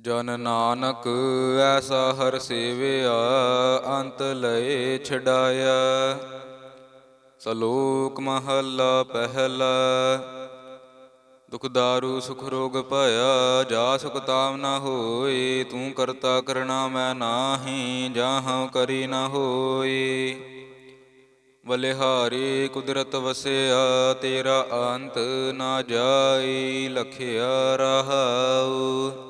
ਜਨ ਨਾਨਕ ਐਸਾ ਹਰ ਸੇਵਿਆ, ਅੰਤ ਲਏ ਛਡਾਇਆ। ਸਲੋਕ ਮਹੱਲਾ ਪਹਿਲਾ ਦੁਖ ਦਾਰੂ ਸੁਖ ਰੋਗ ਭਇਆ, ਜਾ ਸੁਖ ਤਾਮ ਨਾ ਹੋਏ, ਤੂੰ ਕਰਤਾ ਕਰਣਾ ਮੈਂ ਨਾਹੀ ਜਾਹਉ ਕਰੀ ਨਾ ਹੋਏ। ਬਲਿਹਾਰੀ ਕੁਦਰਤ ਵਸਿਆ, ਤੇਰਾ ਅੰਤ ਨਾ ਜਾਈ, ਲਖਿਆ ਰਹਾਉ।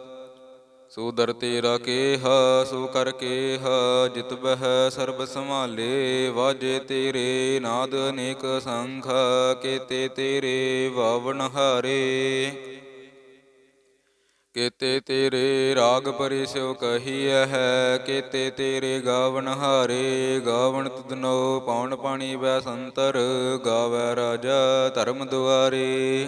ਸੋ ਦਰ ਤੇਰਾ ਕੇਹਾ, ਸੋ ਕਰ ਕੇਹਾ, ਜਿਤ ਬਹਿ ਸਰਬ ਸੰਭਾਲੇ, ਵਾਜੇ ਤੇਰੇ ਨਾਦ ਅਨੇਕ ਸੰਖ, ਕੇਤੇ ਤੇਰੇ ਵਾਵਣ ਹਾਰੇ। ਕੇਤੇ ਤੇਰੇ ਰਾਗ ਪਰਿਸਿਓ ਕਹੀਐ ਹੈ, ਕੇਤੇ ਤੇਰੇ ਗਾਵਣ ਹਾਰੇ, ਗਾਵਣ ਤੁਧਨੋ ਪੌਣ ਪਾਣੀ ਬੈ ਸੰਤਰ, ਗਾਵੈ ਰਾਜਾ ਧਰਮ ਦੁਆਰੇ।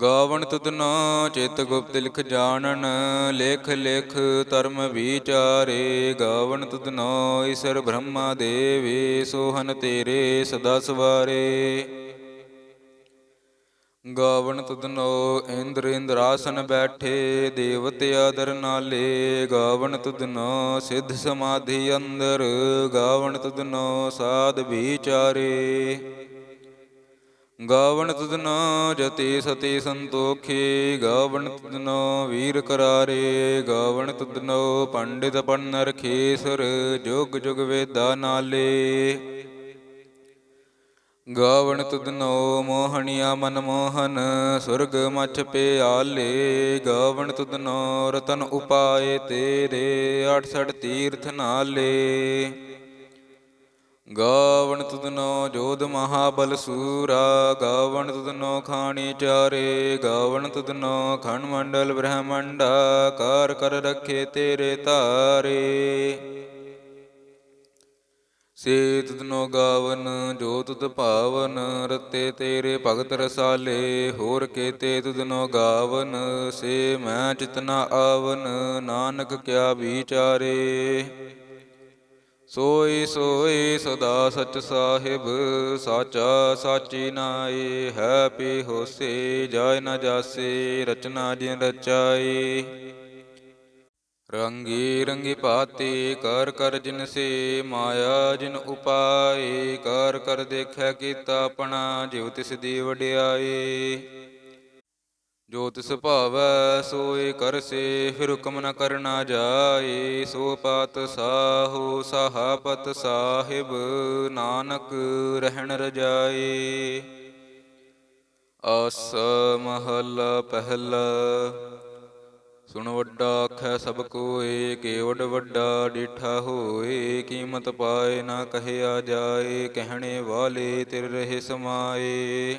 ਗਾਵਣ ਤੁਧਨੋ ਚਿਤ ਗੁਪਤ ਲਿਖ ਜਾਣਨ, ਲੇਖ ਲੇਖ ਧਰਮ ਵਿਚਾਰੇ। ਗਾਵਣ ਤੁਧਨੋ ਈਸ਼ਰ ਬ੍ਰਹਮਾ ਦੇਵੇ, ਸੋਹਨ ਤੇਰੇ ਸਦਾ ਸਵਾਰੇ। ਗਾਵਣ ਤੁਧਨੋ ਇੰਦਰ ਇੰਦਰਾਸਨ ਬੈਠੇ, ਦੇਵਤੇ ਆਦਰ ਨਾਲੇ। ਗਾਵਣ ਤੁਧਨੋ ਸਿੱਧ ਸਮਾਧੀ ਅੰਦਰ, ਗਾਵਣ ਤੁਧਨੋ ਸਾਧ ਵਿਚਾਰੇ। ਗਾਵਣ ਤੁਧਨੋ ਜਤੀ ਸਤੀ ਸੰਤੋਖੀ, ਗਾਵਣ ਤੁਧਨੋ ਵੀਰ ਕਰਾਰੇ, ਗਾਵਣ ਤੁਧਨੋ ਪੰਡਿਤ ਪੰਨਰ ਖੇਸਰ, ਜੁਗ ਜੁਗ ਵੇਦਾ ਨਾਲੇ। ਗਾਵਣ ਤੁਧਨੋ ਮੋਹਣੀਆ ਮਨ ਮੋਹਨ, ਸੁਰਗ ਮਛ ਪਿਆਲੇ। ਗਾਵਣ ਤੁਧਨੋ ਰਤਨ ਉਪਾਏ ਤੇਰੇ 68 ਤੀਰਥ ਨਾਲੇ। ਗਾਵਣ ਤੁਧਨੋ ਜੋਧ ਮਹਾਬਲ ਸੂਰਾ, ਗਾਵਣ ਤੁਧਨੋ ਖਾਣੀ ਚਾਰੇ, ਗਾਵਣ ਤੁਧਨੋ ਖੰਡ ਮੰਡਲ ਬ੍ਰਹਮੰਡਾ, ਕਾਰ ਕਰ ਰੱਖੇ ਤੇਰੇ ਤਾਰੇ। ਸੇ ਤੁਧਨੋ ਗਾਵਨ ਜੋ ਤੁਧ ਭਾਵਨ ਰਤੇ ਤੇਰੇ ਭਗਤ ਰਸਾਲੇ, ਹੋਰ ਕੇਤੇ ਤੁਧਨੋ ਗਾਵਨ, ਸੇ ਮੈਂ ਚਿਤਨਾ ਆਵਨ, ਨਾਨਕ ਕਿਆ ਵਿਚਾਰੇ। ਸੋਈ ਸੋਈ ਸਦਾ ਸਚ ਸਾਹਿਬ, ਸਾਚਾ ਸਾਚੀ ਨਾਏ ਹੈ ਪੀ ਹੋਸੇ, ਜਾਇ ਨ ਜਾਸੇ, ਰਚਨਾ ਜਿਨ ਰਚਾਈ। ਰੰਗੀ ਰੰਗੀ ਪਾਤੀ ਕਰ ਕਰ ਜਿਨ ਸੇ, ਮਾਇਆ ਜਿਨ ਉਪਾਏ ਕਰ ਕਰ ਦੇਖੈ ਕੀਤਾ ਆਪਣਾ, ਜਿਉ ਤਿਸ ਦੀ ਵਡਿਆਈ। ਜੋ ਤਿਸ ਭਾਵੈ ਸੋਏ ਕਰਸੇ, ਫਿਰ ਹੁਕਮ ਨ ਕਰਨਾ ਜਾਏ। ਸੋ ਪਾਤ ਸਾਹੋ, ਸਾਹਾਪਤ ਸਾਹਿਬ, ਨਾਨਕ ਰਹਿਣ ਰਜਾਏ। ਆਸ ਮਹੱਲਾ ਪਹਿਲਾ, ਸੁਣ ਵੱਡਾ ਆਖੈ ਸਭ ਕੋਏ ਕੇਵਡ ਵੱਡਾ ਡੀਠਾ ਹੋਏ। ਕੀਮਤ ਪਾਏ ਨਾ ਕਹਿਆ ਜਾਏ, ਕਹਿਣੇ ਵਾਲੇ ਤਿਰ ਰਹੇ ਸਮਾਏ।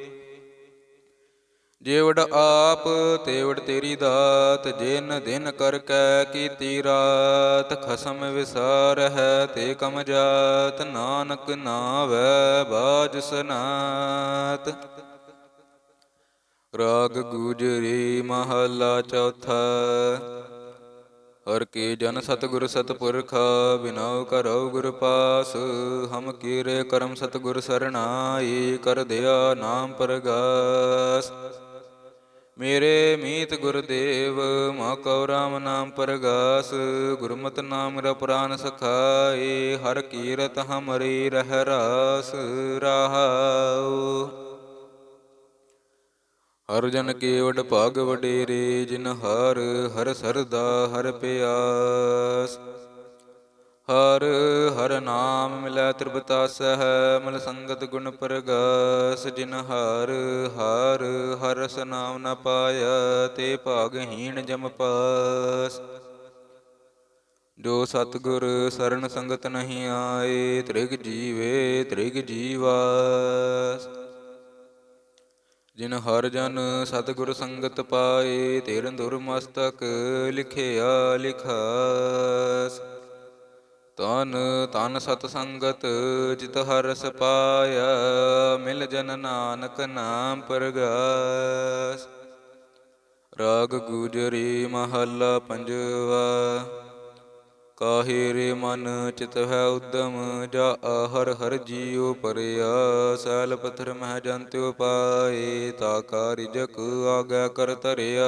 ਜੇਵੜ ਆਪ ਤੇਵੜ ਤੇਰੀ ਦਾਤ, ਜਿਨ ਦਿਨ ਕਰ ਕੈ ਕੀਤੀ ਰਾਤ, ਖਸਮ ਵਿਸਾਰ ਹੈ ਤੇ ਕਮ ਜਾਤ, ਨਾਨਕ ਨਾਵੈ ਬਾਜ ਸਨਾਤ। ਰਾਗ ਗੁਜਰੀ ਮਹਲਾ ਚੌਥਾ, ਹਰ ਕੀ ਜਨ ਸਤਗੁਰ ਸਤਪੁਰਖ, ਬਿਨਾਉ ਕਰਉ ਗੁਰ ਪਾਸ, ਹਮ ਕੀਰੇ ਕਰਮ ਸਤਗੁਰ ਸਰਣਾਈ, ਕਰ ਦਿਆ ਨਾਮ ਪਰਗਾਸ। ਮੇਰੇ ਮੀਤ ਗੁਰਦੇਵ, ਮਾ ਕਉ ਰਾਮ ਨਾਮ ਪਰਗਾਸ, ਗੁਰਮਤਿ ਨਾਮ ਰ ਪੁਰਾਨ ਸਖਾਏ, ਹਰ ਕੀਰਤ ਹਮਰੀ ਰਹਿ ਰਾਸ ਰਹਾਉ। ਹਰ ਜਨ ਕੇਵਡ ਭਾਗ ਵਡੇਰੇ, ਜਿਨ ਹਰ ਹਰ ਸਰਦਾ ਹਰ ਪਿਆਸ। ਹਰ ਹਰ ਨਾਮ ਮਿਲੈ ਤ੍ਰਿਪਤਾ ਸਹਿ, ਮਲ ਸੰਗਤ ਗੁਣ ਪ੍ਰਗਾਸ, ਜਿਨ ਹਰ ਹਰ ਹਰ ਸਨਾਮ ਨਾਮ ਨ ਪਾਇਆ ਤੇ ਭਾਗਹੀਣ ਜਮ ਪਾਸ। ਜੋ ਸਤਗੁਰ ਸਰਣ ਸੰਗਤ ਨਹੀਂ ਆਏ, ਤ੍ਰਿਗ ਜੀਵੇ ਤ੍ਰਿਗ ਜੀਵਾਸ। ਜਿਨ ਹਰ ਜਨ ਸਤਿਗੁਰ ਸੰਗਤ ਪਾਏ, ਤੇਰਨ ਦੁਰ ਮਸਤਕ ਲਿਖਿਆ ਲਿਖਾਸ। ਤਨ ਤਨ ਸਤ ਸੰਗਤ, ਜਿਤ ਹਰ ਰਸ ਪਾਇਆ ਮਿਲ ਜਨ ਨਾਨਕ ਨਾਮ ਪਰਗਾਸ। ਰਾਗ ਗੁਜਰੀ ਮਹੱਲਾ ਪੰਜਵਾ, ਕਾਹੇ ਰੇ ਮਨ ਚਿਤ ਹੈ ਉਦਮ, ਜਾ ਹਰ ਹਰ ਜੀਉ ਪਰਿਆ ਸੈਲ ਪਥਰ ਮਹਿ ਜੰਤਿਉ ਪਾਏ, ਤਾ ਕਾਰਿਜਕ ਆਗਿਆ ਕਰ ਧਰਿਆ।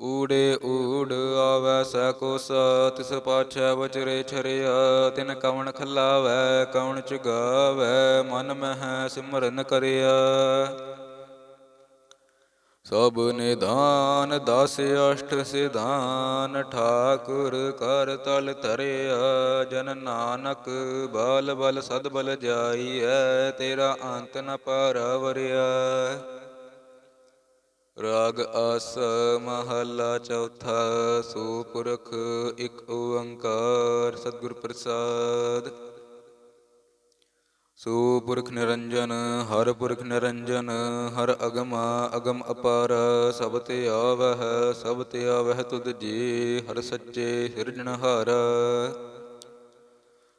ਊੜੇ ਊੜ ਆਵੈ ਸੈ ਕੋਸ ਤਿਸ ਪਾਛੈ ਵਚਰੇ ਛਰਿਆ, ਤਿਨ ਕਵਣ ਖਲਾਵੈ, ਕਵਣ ਚੁਗਾਵੈ, ਮਨ ਮਹਿ ਸਿਮਰਨ ਕਰਿਆ। ਸਭ ਨਿਧਾਨ ਦਸ ਅਸ਼ਟ ਸਿਧਾਨ, ਠਾਕੁਰ ਕਰ ਤਲ ਧਰਿਆ। ਜਨ ਨਾਨਕ ਬਲ ਬਲ ਸਦ ਬਲ ਜਾਈਐ, ਤੇਰਾ ਅੰਤ ਨ ਪਰਵਰਿਆ। ਰਾਗ ਆਸ ਮਹੱਲਾ ਚੌਥਾ ਸੋ ਪੁਰਖ ਇਕ ਓੰਕਾਰ, ਸਤਿਗੁਰ ਪ੍ਰਸਾਦ। ਸੁਪੁਰਖ ਨਿਰੰਜਨ, ਹਰ ਪੁਰਖ ਨਿਰੰਜਨ, ਹਰ ਅਗਮ ਅਗਮ ਅਪਾਰ, ਸਭ ਤੇ ਆਵਹਿ, ਸਭ ਤੇ ਆਵਹਿ ਤੁਧ ਜੀ, ਹਰ ਸੱਚੇ ਸਿਰਜਣਹਾਰ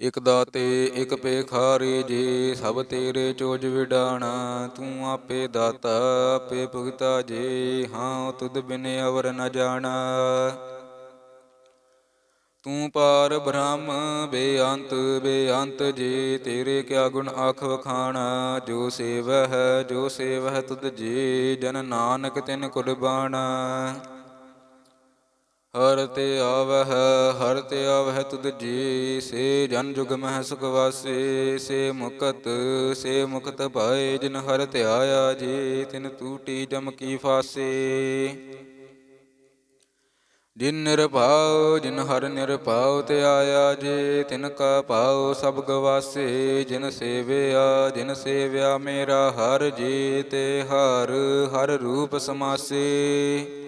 ਇਕ ਦਾਤੇ, ਇਕ ਪੇਖਾਰੀ, ਜੇ ਸਭ ਤੇਰੇ ਚੋਜ ਵਿਡਾਣਾ। ਤੂੰ ਆਪੇ ਦਾਤਾ, ਆਪੇ ਭੁਗਤਾ ਜੀ, ਹਾਂ ਤੁਧ ਬਿਨ ਅਵਰ ਨ ਜਾਣਾ। ਤੂੰ ਪਾਰ ਬ੍ਰਹਮ, ਬੇਅੰਤ ਬੇਅੰਤ ਜੀ, ਤੇਰੇ ਕਿਆ ਗੁਣ ਆਖ ਵਖਾਣਾ। ਜੋ ਸੇਵ ਹੈ ਜੋ ਸੇਵ ਹੈ ਤੁਧ ਜੀ, ਜਨ ਨਾਨਕ ਤਿਨ ਕੁਰਬਾਨਾ ਹਰ ਤੇ ਆਵਹ, ਹਰ ਤੇ ਆਵਹ ਤੁਧ ਜੀ, ਸੇ ਜਨ ਜੁਗ ਮਹਿ ਸੁਖ ਵਾਸੇ, ਸੇ ਮੁਕਤ ਸੇ ਮੁਕਤ ਭਾਏ ਜਿਨ ਹਰ ਤੇ ਆਇਆ ਜੀ, ਤਿਨ ਤੂਟੀ ਜਮ ਕੀ ਫਾਸੇ। ਜਿਨ ਨਿਰਭਉ, ਜਿਨ ਹਰ ਨਿਰਭਉ ਤੇ ਆਇਆ ਜੇ, ਤਿਨ ਕਾ ਭਾਉ ਸਭ ਗਵਾਸੇ, ਜਿਨ ਸੇਵਿਆ ਜਿਨ ਸੇਵਿਆ ਮੇਰਾ ਹਰ ਜੀ ਤੇ ਹਰ ਹਰ ਰੂਪ ਸਮਾਸੇ।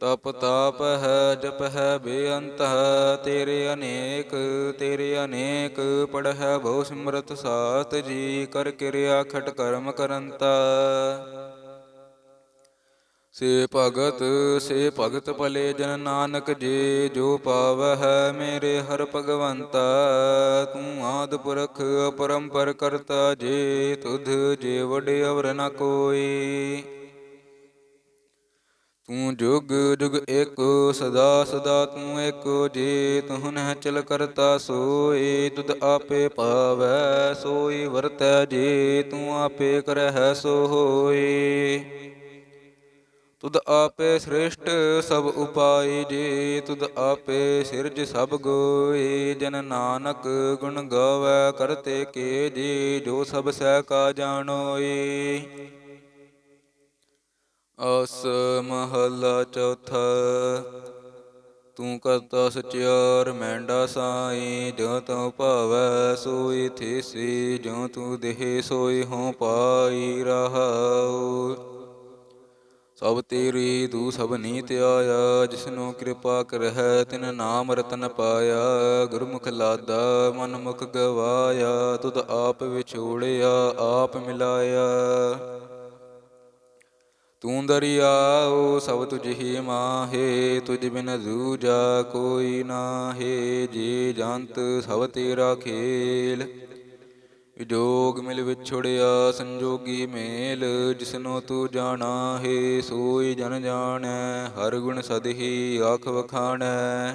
ਤਪ ਤਾਪ ਹੈ, ਜਪ ਹੈ, ਬੇਅੰਤ ਹੈ, ਤੇਰੇ ਅਨੇਕ ਤੇਰੇ ਅਨੇਕ ਪੜ ਹੈ, ਬਹੁ ਸਿਮਰਤ ਸਾਤ ਜੀ, ਕਰ ਕਿਰਿਆ ਖਟ ਕਰਮ ਕਰੰਤਾ। ਸੇ ਭਗਤ ਸੇ ਭਗਤ ਭਲੇ ਜਨ ਨਾਨਕ ਜੀ, ਜੋ ਪਾਵਹਿ ਮੇਰੇ ਹਰ ਭਗਵੰਤਾ। ਤੂੰ ਆਦ ਪੁਰਖ ਅਪਰੰਪਰ ਕਰਤਾ ਜੀ, ਤੁਧ ਜੇ ਵਡ ਅਵਰ ਨ ਕੋਈ। ਤੂੰ ਜੁਗ ਜੁਗ ਏਕੋ ਸਦਾ ਸਦਾ ਤੂੰ ਏਕੋ ਜੀ ਤੂੰ ਨਹਿ ਚਲ ਕਰਤਾ ਸੋਈ ਤੁਧ ਆਪੇ ਪਾਵੈ, ਸੋਈ ਵਰਤੈ ਜੀ ਤੂੰ ਆਪੇ ਕਰਹਿ ਸੋ ਹੋਈ ਤੁਧ ਆਪੇ ਸ੍ਰਿਸ਼ਟ ਸਭ ਉਪਾਈ ਜੀ, ਤੁਧ ਆਪੇ ਸਿਰਜ ਸਭ ਗੋਈ ਜਨ ਨਾਨਕ ਗੁਣ ਗਾਵੈ, ਕਰਤੇ ਕੇ ਜੀ, ਜੋ ਸਭ ਸਹਿ ਕਾ ਜਾਣੋਈ ਅਸ ਮਹੱਲਾ ਚੌਥਾ। ਤੂੰ ਕਰਤਾ ਸਚਿਆਰ ਮੈਂਡਾ ਸਾਈ ਜੋ ਤਉ ਭਾਵੈ ਸੋਈ ਥੀਸੀ ਜੋ ਤੂੰ ਦੇਹ ਸੋਈ ਹੋ ਪਾਈ ਰਹਾਉ। ਸਭ ਤੇਰੀ ਤੂੰ ਸਭ ਨੀਤ ਆਇਆ ਜਿਸਨੂੰ ਕਿਰਪਾ ਕਰਹਿ ਤਿਨ ਨਾਮ ਰਤਨ ਪਾਇਆ। ਗੁਰਮੁਖ ਲਾਦਾ ਮਨ ਮੁਖ ਗਵਾਇਆ, ਤੁਧ ਆਪ ਵਿਛੋੜਿਆ, ਆਪ ਮਿਲਾਇਆ। ਤੂੰ ਦਰਿਆਉ ਸਭ ਤੁਝ ਹੀ ਮਾਹੇ, ਤੁਝ ਬਿਨ ਦੂਜਾ ਕੋਈ ਨਾਹੇ, ਜੀ ਜੰਤ ਸਭ ਤੇਰਾ ਖੇਲ। ਵਿਜੋਗ ਮਿਲ ਵਿਛੜਿਆ ਸੰਜੋਗੀ ਮੇਲ, ਜਿਸਨੋ ਤੂੰ ਜਾਣਾ ਹੈ, ਸੋਈ ਜਨ ਜਾਣੈ, ਹਰ ਗੁਣ ਸਦਹੀ ਆਖ ਵਖਾਣੈ।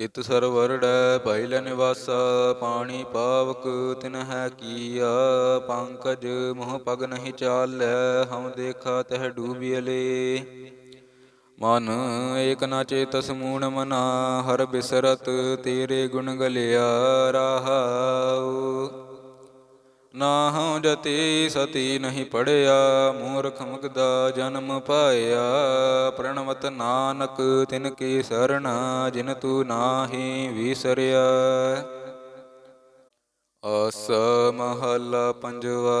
ਤਿਤ ਸਰਵਰੜੈ ਭੈਲ ਨਿਵਾਸਾ, ਪਾਣੀ ਪਾਵਕ ਤਿਨ ਹੈ ਕੀਆ, ਪੰਕਜ ਮੋਹ ਪਗ ਨਹੀਂ ਚਾਲੈ ਹਮ ਦੇਖਾ ਤਹ ਡੂਬਿਲੇ ਮਨ ਏਕ ਨਾ ਚੇਤਸ ਮੂਣ ਮਨਾ, ਹਰ ਬਿਸਰਤ ਤੇਰੇ ਗੁਣ ਗਲਿਆ ਰਹਾਉ। ਨਾਹਉ ਜਤੀ ਸਤੀ ਨਹੀਂ ਪੜਿਆ, ਮੂਰਖ ਮੁਗਦਾ ਜਨਮ ਪਾਇਆ। ਪ੍ਰਣਵਤ ਨਾਨਕ ਤਿਨ ਕੀ ਸਰਣਾ, ਜਿਨ ਤੂੰ ਨਾਹੀ ਵਿਸਰਿਆ। ਆਸ ਮਹੱਲਾ ਪੰਜਵਾ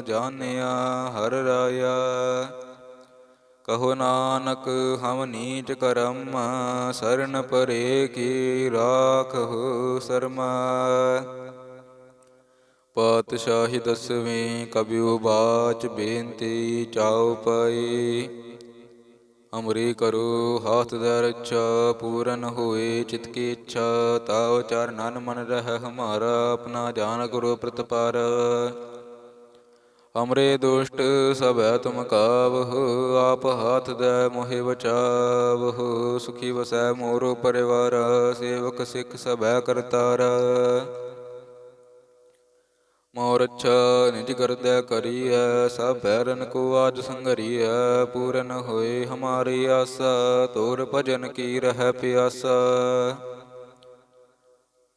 ਜਾਣਿਆ, ਹਰ ਰਾਇਆ। ਕਹੋ ਨਾਨਕ, ਹਮ ਨੀਚ ਕਰਮ, ਸਰਨ ਪਰੇ ਕੀ ਰਾਖਹੁ ਸਰਮਾ। ਪਾਤਸ਼ਾਹੀ ਦਸਵੀਂ ਕਬਿਉ ਬਾਚ ਬੇਨਤੀ ਚਾਉ ਪਈ। ਅਮਰੀ ਕਰੋ, ਹਾਥ ਦਰ ਇੱਛਾ ਪੂਰਨ ਹੋਏ ਚਿਤ ਕੀ ਇੱਛਾ, ਤਾਉ ਚਰਨਨ ਮਨ ਰਹਿ, ਹਮਾਰਾ ਆਪਣਾ ਜਾਨ ਕਰੋ ਪ੍ਰਤਪਾਰ। ਹਮਰੇ ਦੁਸ਼ਟ ਸਭੈ ਤੁਮ ਕਾਵਹੁ, ਆਪ ਹਾਥ ਦੇ ਮੋਹਿ ਬਚਾਵਹੁ, ਸੁਖੀ ਵਸੈ ਮੋਰੋ ਪਰਿਵਾਰ, ਸੇਵਕ ਸਿੱਖ ਸਭੈ ਕਰਤਾਰ। ਮੋਰ ਅੱਛਾ ਨਿਜ ਕਰਦੈ ਕਰੀਐ, ਸਭ ਭੈਰਨ ਕੋ ਆਜ ਸੰਗਰੀਐ ਪੂਰਨ ਹੋਏ ਹਮਾਰੀ ਆਸਾ, ਤੋਰ ਭਜਨ ਕੀ ਰਹਿ ਪਿਆਸਾ।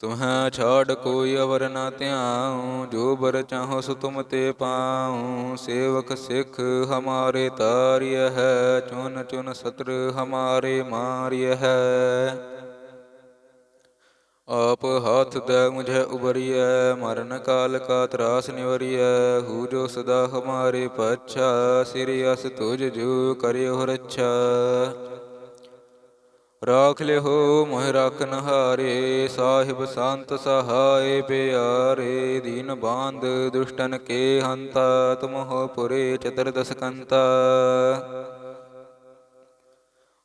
ਤੁਮਹਿ ਛਾੜ ਕੋਈ ਅਵਰ ਨਾ ਧਿਆਉ, ਜੋ ਬਰ ਚਾਹੋ ਸੋ ਤੁਮ ਤੇ ਪਾਉ। ਸੇਵਕ ਸਿੱਖ ਹਮਾਰੇ ਤਾਰਿਯ ਹੈ, ਚੁਨ ਚੁਨ ਸਤਰ ਹਮਾਰੇ ਮਾਰਿਯ ਹੈ। ਆਪ ਹਾਥ ਦੇ ਮੁਝੇ ਉਬਰੀਐ ਮਰਨ ਕਾਲ ਕਾ ਤਰਾਸ ਨਿਵਰੀਐ। ਹੂ ਜੋ ਸਦਾ ਹਮਾਰੇ ਪਛਾ, ਸਿਰਿ ਅਸ ਤੁਜ ਜੋ ਕਰਿਓ ਰੱਛਾ। ਰਾਖ ਲਿਓ ਮੋਹਿ ਰਾਖਨ ਹਾਰੇ ਸਾਹਿਬ ਸੰਤ ਸਹਾਏ ਪਿਆਰੇ, ਦੀਨ ਬਾਂਧ ਦੁਸ਼ਟਨ ਕੇ ਹੰਤਾ ਤੁਮਹੁ ਪੁਰੇ ਚਤੁਰਦਸ ਕੰਤਾ।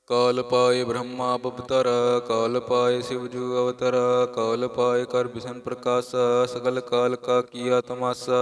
ਕਾਲ ਪਾਏ ਬ੍ਰਹਮਾ ਬਪਤਰ, ਕਾਲ ਪਾਏ ਸਿਵ ਜੂ ਅਵਤਰ, ਕਾਲ ਪਾਏ ਕਰ ਬਿਸ਼ਨ ਪ੍ਰਕਾਸ਼, ਸਗਲ ਕਾਲ ਕਾ ਕੀਆ ਤਮਾਸਾ।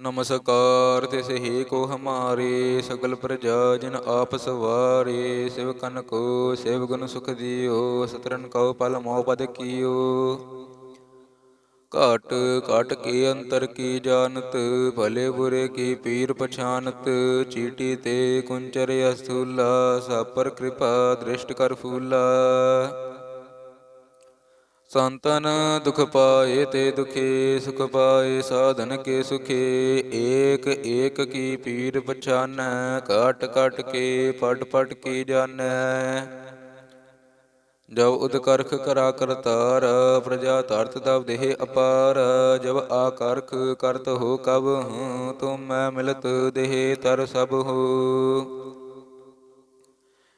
ਨਮਸਕਾਰ ਤਿਸ ਹੀ ਕੋ ਹਮਾਰੇ ਸਗਲ ਪ੍ਰਜਾ ਜਿਨ ਆਪ ਸਵਾਰੇ, ਸਿਵ ਕਨ ਕੋ, ਸਿਵ ਗੁਣ ਸੁਖ ਦਿਓ, ਸਤਰਨ ਕਉ ਪਲ ਮੋਹ ਪਦ ਕੀਓ। ਘਾਟ ਘਾਟ ਕੇ ਅੰਤਰ ਕੀ ਜਾਣਤ, ਭਲੇ ਬੁਰੇ ਕੀ ਪੀਰ ਪਛਾਨਤ, ਚੀਟੀ ਤੇ ਕੁੰਚਰ ਅਸਥੂਲਾ, ਸਾਪਰ ਕਿਰਪਾ ਦ੍ਰਿਸ਼ਟ ਕਰ ਫੂਲਾ। ਸੰਤਨ ਦੁਖ ਪਾਏ ਤੇ ਦੁਖੇ, ਸੁਖ ਪਾਏ ਸਾਧਨ ਕੇ ਸੁਖੇ। ਏਕ ਏਕ ਕੀ ਪੀਰ ਪਛਾਨੈ ਕਾਟ ਕਾਟ ਕੇ ਪਟ ਪਟ ਕੀ ਜਾਣੈ ਜਬ ਉਦਕਰਖ ਕਰਾ ਕਰਤਾਰ ਪ੍ਰਜਾ ਤਰਤ ਤਬ ਦੇਹ ਅਪਾਰ। ਜਬ ਆਕਰਖ ਕਰਤ ਹੋ ਕਬ, ਹੂੰ, ਤੁਮ ਮੈਂ ਮਿਲਤ ਦੇਹ ਤਰ ਸਭ ਹੋ।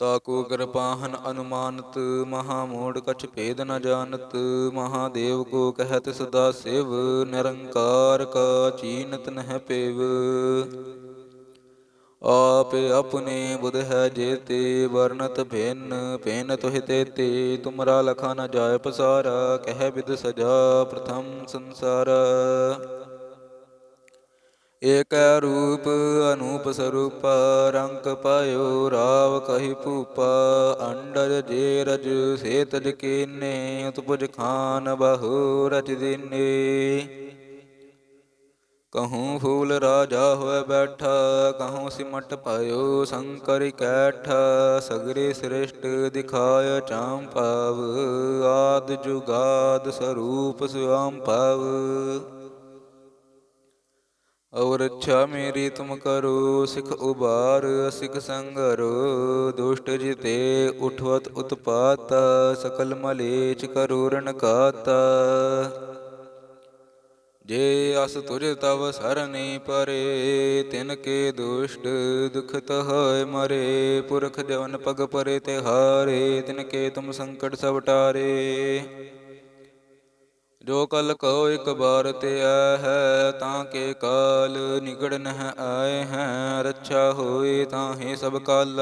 ਤਾਕੋ ਕਿਰਪਾਹਨ ਅਨੁਮਾਨਤ, ਮਹਾ ਮੂੜ ਕਛ ਭੇਦ ਨ ਜਾਣਤ, ਮਹਾਦੇਵ ਕੋ ਕਹਿਤ ਸਦਾ ਸਿਵ, ਨਿਰੰਕਾਰ ਕਾ ਚੀਨਤ ਨਹਿ ਪੇਵ। ਆਪ ਆਪਣੇ ਬੁਧ ਹੈ ਜੇਤੇ ਵਰਨਤ ਭਿੰਨ ਭਿੰਨ ਤੁਹਿ ਤੇਤੇ ਤੁਮਰਾ ਲਖਾ ਨ ਜਾਏ ਪਸਾਰਾ, ਕਹਿ ਵਿਦ ਸਜਾ ਪ੍ਰਥਮ ਸੰਸਾਰ। ਏਕ ਰੂਪ ਅਨੂਪ ਸਰੂਪ ਰੰਗ ਪਾਇਓ ਰਾਵ ਕਹੀ ਭੂਪਾ ਅੰਡਜ ਜੇ ਰਜ ਸੇ ਤਜ ਕੀਨੇ, ਉਤਪੁਜ ਖਾਨ ਬਹੁ ਰਚ ਦਿਨੇ। ਕਹੂੰ ਫੂਲ ਰਾਜਾ ਹੋਇ ਬੈਠਾ, ਕਹੂੰ ਸਿਮਟ ਪਾਇਓ ਸ਼ੰਕਰ ਕੈਠ, ਸਗਰੇ ਸ੍ਰਿਸ਼ਟ ਦਿਖਾਇ ਚਾਮ ਪਾਵ ਆਦ ਜੁਗਾਦ ਸਰੂਪ ਸੁਆਮ ਪਾਵ ਔਰ ਅੱਛਾ ਮੇਰੀ ਤੁਮ ਕਰੋ, ਸਿਖ ਉਬਾਰ ਸਿਖ ਸੰਗਰੋ, ਦੁਸ਼ਟ ਜਿਤੇ ਉਠਵਤ ਉਤਪਾਤ, ਸਕਲ ਮਲੇਚ ਕਰੂਰਨ ਕਾਤਾ ਜੇ ਅਸ ਤੁਜ ਤਵ ਸਰਨੀ ਪਰੇ, ਤਿਨ ਕੇ ਦੁਸ਼ਟ ਦੁਖਤ ਹੋਇ ਮਰੇ, ਪੁਰਖ ਜਵਨ ਪਗ ਪਰੇ ਤੇ ਹਾਰੇ ਤਿਨ ਕੇ ਤੁਮ ਸੰਕਟ ਸਭ ਟਾਰੇ। ਜੋ ਕਲ ਕੋ ਇਕ ਬਾਰ ਤੇ ਆ ਹੈ, ਤਾਂ ਕੇ ਕਾਲ ਨਿਗੜ ਨਹ ਆਏ ਹੈ, ਰੱਛਾ ਹੋਏ ਤਾਂ ਹੀ ਸਭ ਕਾਲ।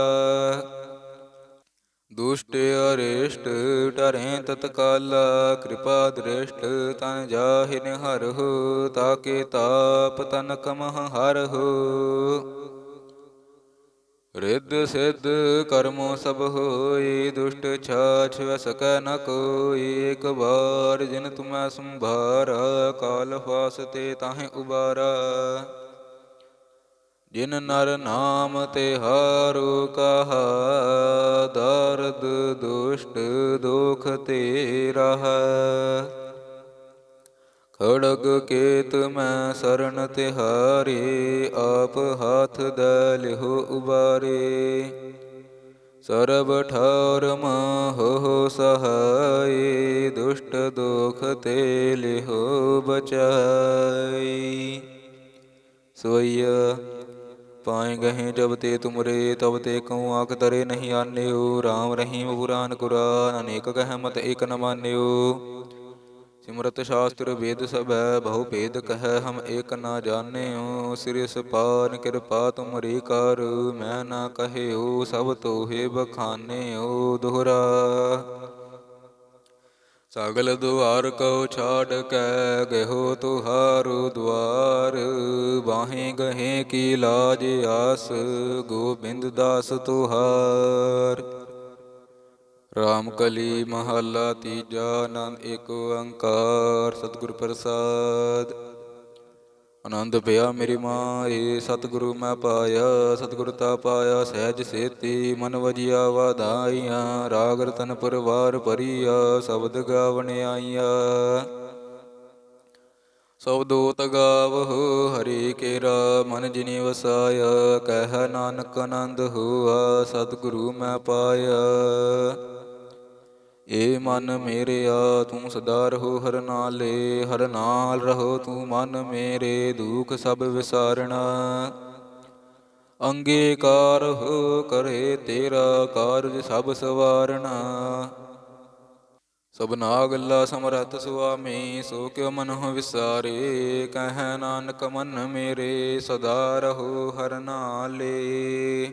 ਦੁਸ਼ਟ ਅਰੇਸ਼ਟ ਟਰਹਿ ਤਤਕਾਲ, ਕਿਰਪਾ ਦ੍ਰਿਸ਼ਟ ਤਨ ਜਾਹਿ ਨਿਹਰ ਹਰਹੁ ਤਾਕੇ ਤਾਪ ਤਨ ਕਮਹ ਹੋ ਰਿੱਧ ਸਿੱਧ ਕਰਮੋ ਸਭ ਹੋਈ, ਦੁਸ਼ਟ ਛਾਛ ਵ ਸਕੈ ਨ ਕੋਈ। ਇੱਕ ਬਾਰ ਜਿਨ ਤੁਮੈ ਸੰਭਾਰਾ, ਕਾਲ ਫਾਸ ਤੇ ਤਾਹੇ ਉਬਾਰਾ। ਜਿਨ ਨਰ ਨਾਮ ਤੇ ਹਾਰੂ ਕਹਾ, ਦਰਦ ਦੁਸ਼ਟ ਦੁਖ ਤੇ ਰਹੈ। ਖੜਗ ਕੇਤ ਮੈਂ ਸਰਣ ਤਿਹਾਰੇ, ਆਪ ਹਾਥ ਦੇ ਲਿਹੁ ਉਬਾਰੇ। ਸਰਬ ਠਾਰ ਹੋ ਸਹਾਈ ਦੁਸ਼ਟ ਦੁਖ ਤੇ ਲਿਹੁ ਬਚਾਈ ਸੋਈਆ ਪਾਏ ਗਹੇ ਜਬ ਤੇ ਤੁਮਰੇ, ਤਬ ਤੇ ਕਉ ਆਖ ਤਰੇ ਨਹੀਂ ਆਨਿਓ। RAM ਰਹੀਮ ਪੁਰਾਨ ਕੁਰਾਨ, ਅਨੇਕ ਕਹਿ ਮਤ ਏਕ ਨ ਮਾਨਿਓ। ਸਿਮਰਤ ਸ਼ਾਸਤਰ ਵੇਦ ਸਭੈ, ਬਹੁ ਭੇਦ ਕਹੈ, ਹਮ ਏਕ ਨਾ ਜਾਣਿਓ। ਸਿਰਿ ਸਪਾਨ ਕਿਰਪਾ ਤੁਮਰੀ ਕਰ, ਮੈਂ ਨਾ ਕਹਿਓ, ਸਭ ਤੋਹੇ ਬਖਾਨਿਓ ਦੁਹਰਾ। ਸਗਲ ਦੁਆਰ ਕੋ ਛਾੜ ਕੈ ਗਹੋ ਤੁਹਾਰੂ ਦੁਆਰ। ਬਾਹੇ ਗਹੇ ਕੀ ਲਾਜ ਆਸ, ਗੋਬਿੰਦ ਦਾਸ ਤੁਹਾਰ। ਰਾਮ ਕਲੀ ਮਹੱਲਾ ਤੀਜਾ ਆਨੰਦ ਏਕ ਓੰਕਾਰ ਸਤਿਗੁਰ ਪ੍ਰਸਾਦ। ਆਨੰਦ ਪਿਆ ਮੇਰੀ ਮਾਏ ਸਤਿਗੁਰੂ ਮੈਂ ਪਾਇਆ ਸਤਿਗੁਰ ਤਾ ਪਾਇਆ ਸਹਿਜ ਸੇਤੀ ਮਨ ਵਜਿਆ ਵਾਧਾਈਆਂ ਰਾਗ ਰਤਨ ਪਰਵਾਰ ਭਰੀਆ ਸ਼ਬਦ ਗਾਵਣ ਆਈਆ। ਸਬਦੋ ਤਗਾਵਹੁ ਹਰੀ ਕੇਰਾ ਮਨ ਜਿਨੀ ਵਸਾਇਆ ਕਹਿ ਨਾਨਕ ਆਨੰਦ ਹੋਆ ਸਤਿਗੁਰੂ ਮੈਂ ਪਾਇਆ। ਏ ਮਨ ਮੇਰਿਆ ਤੂੰ ਸਦਾ ਰਹੋ ਹਰ ਨਾਲੇ, ਹਰ ਨਾਲ ਰਹੋ ਤੂੰ ਮਨ ਮੇਰੇ, ਦੁਖ ਸਭ ਵਿਸਾਰਣਾ। ਅੰਗੀਕਾਰ ਹੋ ਕਰੇ ਤੇਰਾ ਕਾਰਜ ਸਭ ਸਵਾਰਣਾ। ਸਭਨਾ ਗੱਲਾ ਸਮਰੱਥ ਸੁਆਮੀ, ਸੋ ਕਿਉ ਮਨਹੁ ਵਿਸਾਰੇ? ਕਹਿ ਨਾਨਕ ਮਨ ਮੇਰੇ, ਸਦਾ ਰਹੋ ਹਰ ਨਾਲੇ।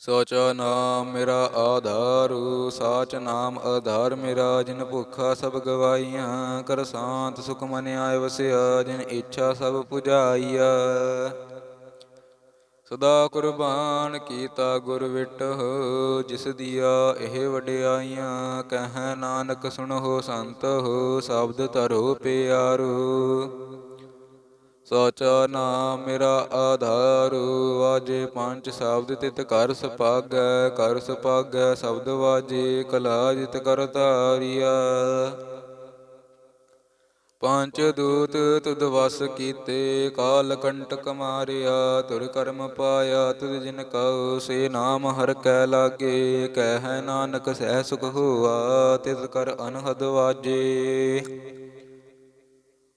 ਸੋਚਾ ਨਾਮ ਮੇਰਾ ਆਧਾਰੂ, ਸਾਚ ਨਾਮ ਆਧਾਰ ਮੇਰਾ, ਜਿਨ ਭੁੱਖਾ ਸਭ ਗਵਾਈਆਂ ਕਰ ਸ਼ਾਂਤ ਸੁਖ ਮਨ ਆਏ ਵਸਿਆ, ਜਿਨ ਇੱਛਾ ਸਭ ਪੁਜਾਈਆ। ਸਦਾ ਕੁਰਬਾਨ ਕੀਤਾ ਗੁਰ ਵਿਟਹੁ ਜਿਸ ਦੀਆ ਇਹ ਵਡਿਆਈਆਂ, ਕਹਿ ਨਾਨਕ ਸੁਣੋ ਸੰਤ ਹੋ ਸ਼ਬਦ ਧਰੋ ਪਿਆਰੂ। ਸਾਚਾ ਨਾਮ ਮੇਰਾ ਆਧਾਰੂ, ਵਾਜੇ ਪੰਜ ਸ਼ਬਦ ਤਿਤ ਕਰ ਸੁਭਾਗੈ ਕਰ ਸੁਭਾਗੈ, ਸ਼ਬਦ ਵਾਜੇ ਕਲਾ ਜਿਤ ਕਰ ਧਾਰਿਆ ਪੰਜ ਦੂਤ ਤੁਧ ਵਸ ਕੀਤੇ, ਕਾਲ ਕੰਟਕ ਮਾਰਿਆ, ਤੁਰ ਕਰਮ ਪਾਇਆ, ਤੁਧ ਜਿਨ ਕਉ, ਸੇ ਨਾਮ ਹਰ ਕੈ ਲਾਗੇ, ਕਹਿ ਨਾਨਕ ਸਹਿ ਸੁਖ ਹੋਆ ਤਿਸ ਕਰ ਅਨਹਦ ਵਾਜੇ।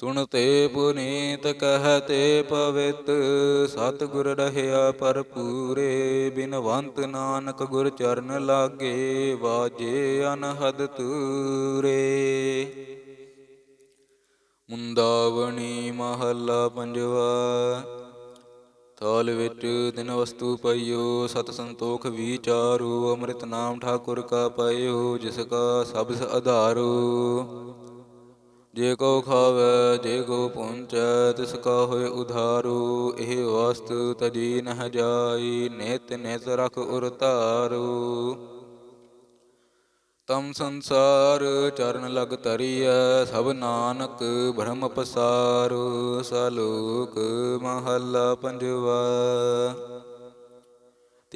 ਸੁਣਤੇ ਪੁਨੀਤ ਕਹਤੇ ਪਵਿੱਤ, ਸਤਿਗੁਰ ਰਹਿਆ ਭਰਪੂਰੇ, ਬਿਨਵੰਤ ਨਾਨਕ ਗੁਰ ਚਰਨ ਲਾਗੇ, ਵਾਜੇ ਅਨਹਦ ਤੂਰੇ। ਮੁੰਦਾਵਣੀ ਮਹੱਲਾ ਪੰਜਵਾ, ਥਾਲ ਵਿੱਚ ਦਿਨ ਵਸਤੂ ਪਈਓ, ਸਤ ਸੰਤੋਖ ਵਿਚਾਰੂ, ਅੰਮ੍ਰਿਤ ਨਾਮ ਠਾਕੁਰ ਕਾ ਪਈਓ ਜਿਸ ਕਾ ਸਬਸ ਆਧਾਰੂ ਜੇ ਕੋ ਖਾਵੇ, ਜੇ ਕੋ ਪਹੁੰਚੈ, ਤਿਸ ਕਾ ਹੋਏ ਉਧਾਰੂ, ਇਹ ਵਸਤੂ ਤਜੀ ਨਹ ਜਾਈ, ਨਿਤ ਨਿਤ ਰਖ ਉਰ ਧਾਰੂ। ਤਮ ਸੰਸਾਰ ਚਰਨ ਲਗ ਤਰੀਐ ਸਭ ਨਾਨਕ ਭ੍ਰਮ ਪਸਾਰੂ ਸਲੋਕ ਮਹੱਲਾ ਪੰਜਵਾ।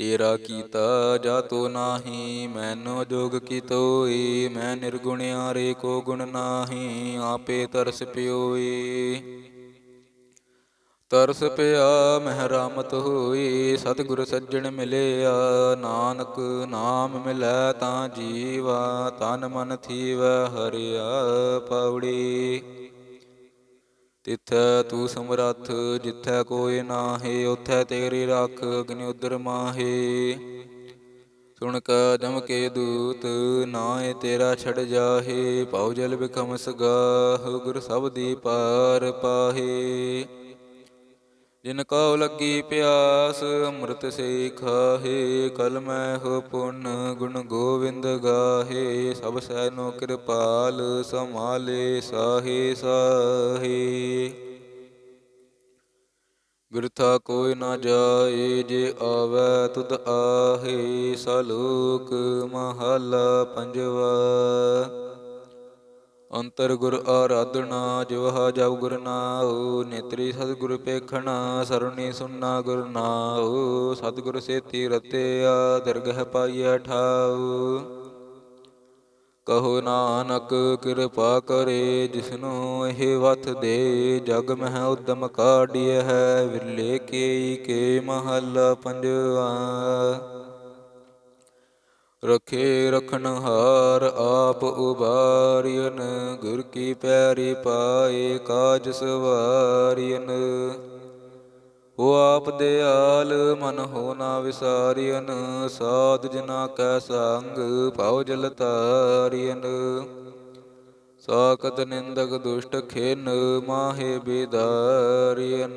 ਤੇਰਾ ਕੀਤਾ ਜਾਤੋ ਨਾਹੀ, ਮੈਨੂੰ ਜੋਗ ਕੀ ਤੋਈ, ਮੈਂ ਨਿਰਗੁਣਿਆਰੇ ਕੋ ਗੁਣ ਨਾਹੀ, ਆਪੇ ਤਰਸ ਪਿਓਈ। ਤਰਸ ਪਿਆ, ਮਹਿ ਰਾਮਤ ਹੋਈ, ਸਤਿਗੁਰ ਸੱਜਣ ਮਿਲਿਆ, ਨਾਨਕ ਨਾਮ ਮਿਲੈ ਤਾਂ ਜੀਵਾ, ਤਨ ਮਨ ਥੀਵੈ ਹਰਿਆ ਪੌੜੀ ਤਿਥੈ ਤੂੰ ਸਮਰੱਥ, ਜਿਥੈ ਕੋਇ ਨਾਹੀ, ਉਥੈ ਤੇਰੀ ਰੱਖ ਅਗਨਿ ਉਦਰ ਮਾਹੀ। ਸੁਣ ਕਾ ਜਮ ਕੇ ਦੂਤ ਨਾਏ ਤੇਰਾ ਛੜ ਜਾਹੇ, ਪਉ ਜਲ ਬਿਖਮ ਸਗਾਹ, ਗੁਰ ਸਬਦੀ ਪਾਰ ਪਾਹੇ। ਜਿਨ ਕਉ ਲੱਗੀ ਪਿਆਸ, ਅੰਮ੍ਰਿਤ ਸੇ ਖਾਹੇ ਕਲ ਮੈਂ ਹੋ ਪੁੰਨ ਗੁਣ ਗੋਵਿੰਦ ਗਾਹੇ, ਸਭ ਸੈਨੋ ਕਿਰਪਾਲ ਸਮਾਲੇ ਸਾਹੇ ਸਾਹੇ। ਬਿਰਥਾ ਕੋਈ ਨਾ ਜਾਏ, ਜੇ ਆਵੈ ਤੁਧ ਆਹੇ ਸਲੋਕ ਮਹਲਾ ਪੰਜਵਾ। ਅੰਤਰ ਗੁਰ ਆਰਾਧਨਾ ਜਿਵਹਾ ਜਬ ਗੁਰ ਨਾਉ, ਨੇਤਰੀ ਸਤਿਗੁਰ ਪੇਖਣਾ, ਸਰਣੀ ਸੁਨਾ ਗੁਰ ਨਾਉ, ਸਤਿਗੁਰ ਸੇਤੀ ਰਤਿਆ, ਦਰਗਹ ਪਾਈਐ ਠਾਉ। ਕਹੋ ਨਾਨਕ, ਕਿਰਪਾ ਕਰੇ, ਜਿਸਨੂੰ ਇਹ ਵਥ ਦੇ, ਜਗ ਮਹਿ ਉਦਮ ਕਾਢਿਐ ਹੈ ਵਿਰਲੇ ਕੇਈ ਕੇ ਮਹੱਲਾ ਪੰਜਵਾ। ਰਖੇ ਰਖਨ ਹਾਰ ਆਪ ਉਬਾਰਿਯਨ ਗੁਰ ਕੀ ਪੈਰੀ ਪਾਏ ਕਾਜ ਸਵਾਰਿਯਨ ਉਹ ਆਪ ਦੇ ਆਲ ਮਨ ਹੋ ਨਾ ਵਿਸਾਰਿਯਨ ਸਾਧ ਜਨਾ ਕੈ ਸੰਗ ਭਉ ਜਲ ਤਾਰਿਯਨ ਸਾਕਤ ਨਿੰਦਕ ਦੁਸ਼ਟ ਖੇਨ, ਮਾਹੇ ਬੇਦਾਰਿਯਨ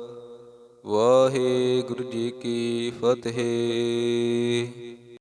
ਵਾਹਿਗੁਰੂ ਜੀ ਕੀ ਫਤਿਹ।